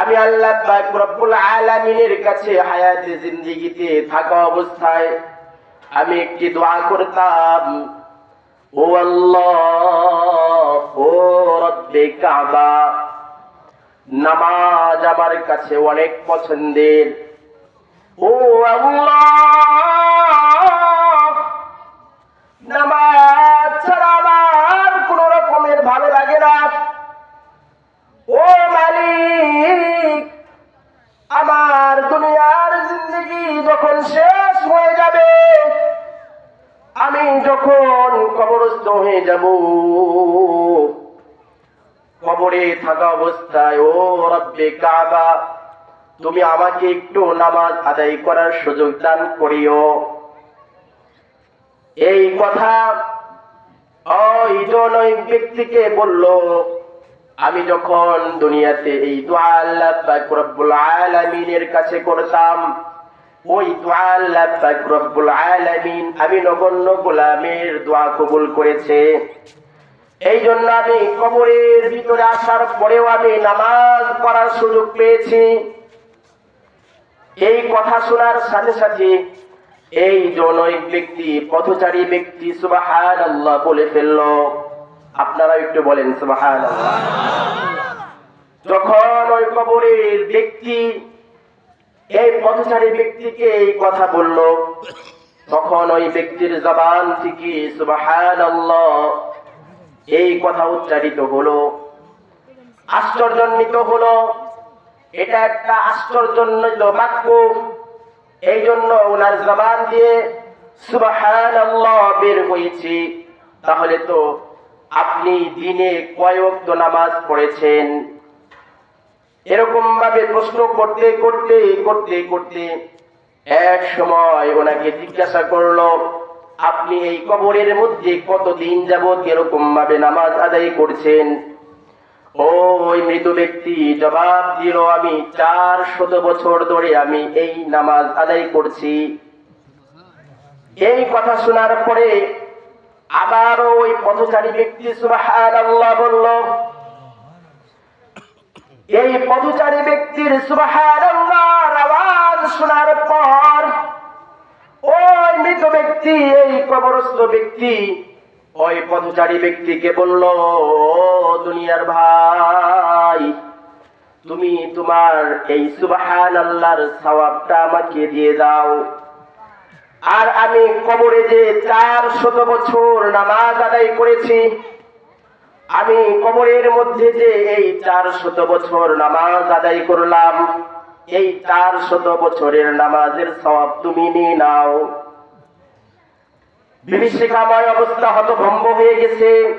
আমি আল্লাহ রব্বুল আলামিনের কাছে হায়াতে জিন্দেগিতে থাকা অবস্থায় আমি একটি দোয়া করতাম, ও আল্লাহ, ও রব্বে কাবা, নামাজ আমার কাছে অনেক পছন্দের। ও আল্লাহ, নামাজ কবরস্থ হয়ে যাব। কবরে থাকা অবস্থায়, ও রব্বে কাবা, তুমি আমাকে একটু নামাজ আদায় করার সুযোগ দান করিও। এই কথা ওই ব্যক্তিকে বলল, আমি যখন দুনিয়াতে এই দোয়া আল্লাহ রব্বুল আলামিনের কাছে করতাম ওই আলামিন, আমি নগণ্য গোলামের দোয়া কবুল করেছে। এই জন্য আমি কবরের ভিতরে আসার পরেও আমি নামাজ পড়ার সুযোগ পেয়েছি। এই কথা শোনার সাথে সাথে এই জনৈক ব্যক্তি, পথচারী ব্যক্তি সুবাহান আল্লাহ বলে ফেলল। আপনারা একটু বলেন সুবাহান যখন ওই কবরের ব্যক্তি এই পথচারী ব্যক্তিকে এই কথা বলল? তখন ওই ব্যক্তির জবান থেকে সুবাহান এই কথা উচ্চারিত হলো। আশ্চর্যান্বিত হলো, এটা একটা আশ্চর্যান্বিত বাক্য। এই জন্য ওনার জবান দিয়ে সুবাহান বের হয়েছে। তাহলে তো আপনি দিনে কয়েক নামাজ পড়েছেন। এরকম ভাবে প্রশ্ন করতে করতে করতে করতে এক সময় ওনাকে জিজ্ঞাসা করল, আপনি এই কবরের মধ্যে কতদিন যাবত এরকম ভাবে নামাজ আদায় করছেন? ওই মৃত ব্যক্তি জবাব দিল, আমি চার শত বছর ধরে আমি এই নামাজ আদায় করছি। এই কথা শোনার পরে আবারও ওই পথচারী ব্যক্তি আল্লাহ বলল এই পথচারী ব্যক্তির আওয়াজ শোনার পর ওই মৃত ব্যক্তি, এই কবরস্থ ব্যক্তি, ওই পথচারী ব্যক্তিকে বলল, "ও দুনিয়ার ভাই, তুমি তোমার এই সুবাহান আল্লাহর সওয়াবটা আমাকে দিয়ে দাও। আর আমি কবরে যে চার শত বছর নামাজ আদায় করেছি আমি কবরের মধ্যে যে এই চার শত বছর নামাজ আদায় করলাম, এই চার শত বছরের নামাজের সওয়াব তুমি নিয়ে নাও। বিভীষিকাময় অবস্থা হতভম্ব হয়ে গেছে।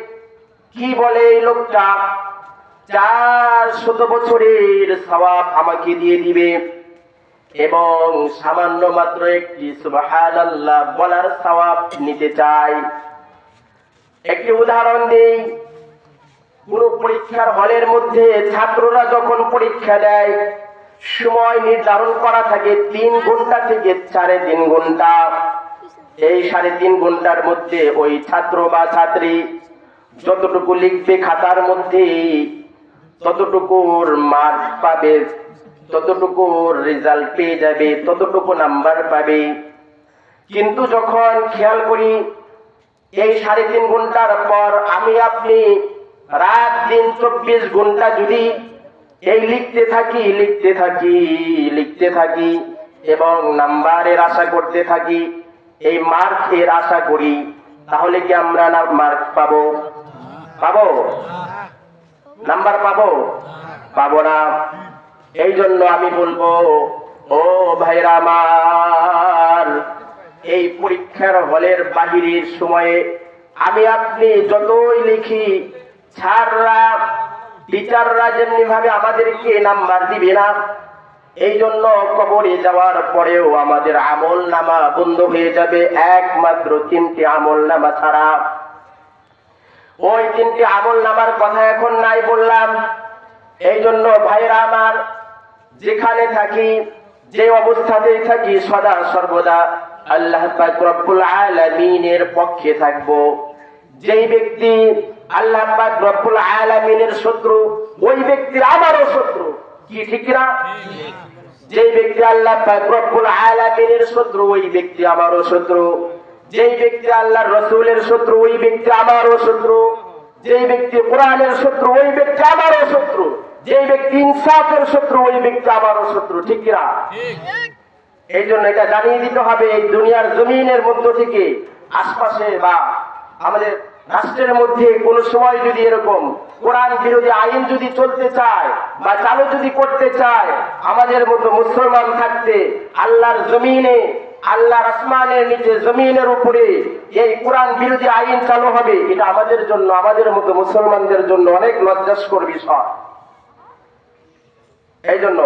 কি বলে এই লোকটা? চার শত বছরের সওয়াব আমাকে দিয়ে দিবে এবং সামান্য মাত্র একটি বলার সওয়াব নিতে চাই। একটি উদাহরণ দিই। কোন পরীক্ষার হলের মধ্যে ছাত্ররা যখন পরীক্ষা দেয়, সময় নির্ধারণ করা থাকে তিন ঘণ্টা থেকে সাড়ে তিন ঘণ্টা। এই সাড়ে তিন ঘণ্টার মধ্যে ওই ছাত্র বা ছাত্রী যতটুকু লিখবে খাতার মধ্যে, ততটুকুর মার্ক পাবে, ততটুকুর রেজাল্ট পেয়ে যাবে, ততটুকু নাম্বার পাবে। কিন্তু যখন খেয়াল করি, এই সাড়ে তিন ঘণ্টার পর আমি আপনি রাত দিন চব্বিশ ঘণ্টা যদি এই লিখতে থাকি লিখতে থাকি লিখতে থাকি এবং নাম্বারের আশা করতে থাকি, এই মার্কের আশা করি, তাহলে কি আমরা না মার্ক পাবো? পাবো? নাম্বার পাবো? পাবো না। এই জন্য আমি বলব, ও ভাইরা আমার, এই পরীক্ষার হলের বাহিরের সময়ে আমি আপনি যতই লিখি ছাড়রা টিচাররা যেমনি ভাবে আমাদেরকে নাম্বার দিবে না এই জন্য কবরে যাওয়ার পরেও আমাদের আমল নামা বন্ধ হয়ে যাবে। একমাত্র তিনটি আমল নামা ছাড়া। ওই তিনটি আমল নামার কথা এখন নাই বললাম। এই জন্য ভাইরা আমার, যেখানে থাকি, যে অবস্থাতেই থাকি, সদা সর্বদা আল্লাহ রব্বুল আলামিনের পক্ষে থাকব। যেই ব্যক্তি আল্লাহ পাক রব্বুল আলামিনের শত্রু, ওই ব্যক্তির আমারও শত্রু। কি ঠিক না যেই ব্যক্তি আল্লাহ রব্বুল আলামিনের শত্রু, ওই ব্যক্তি আমারও শত্রু। যেই ব্যক্তি আল্লাহর রসুলের শত্রু, ওই ব্যক্তি আমারও শত্রু। যেই ব্যক্তি কোরআনের শত্রু, ওই ব্যক্তি আমারও শত্রু। যেই ব্যক্তি ইনসাফের শত্রু, ওই ব্যক্তি আমারও শত্রু। ঠিক না এই জন্য এটা জানিয়ে দিতে হবে, এই দুনিয়ার জমিনের মধ্য থেকে, আশপাশে বা আমাদের রাষ্ট্রের মধ্যে কোনো সময় যদি এরকম কোরআন বিরোধী আইন যদি চলতে চায় বা চালু যদি করতে চায়, আমাদের মতো মুসলমান থাকতে আল্লাহর জমিনে, আল্লাহর আসমানের নিচে জমিনের উপরে এই কোরআন বিরোধী আইন চালু হবে, এটা আমাদের জন্য, আমাদের মতো মুসলমানদের জন্য অনেক লজ্জাস্কর বিষয়। এই জন্য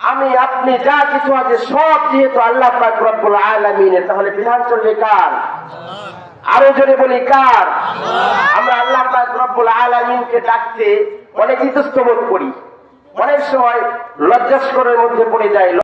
আমি আপনি যা কিছু আছে সব যেহেতু আল্লাহ পাক রব্বুল আলামিনের, তাহলে বিধান চলবে কার? আরও জোরে বলি কার? আমরা আল্লাহ পাক রব্বুল আলামিনকে ডাকতে অনেক ইতস্তবোধ করি। অনেক সময় লজ্জাস্করের মধ্যে পড়ে যায়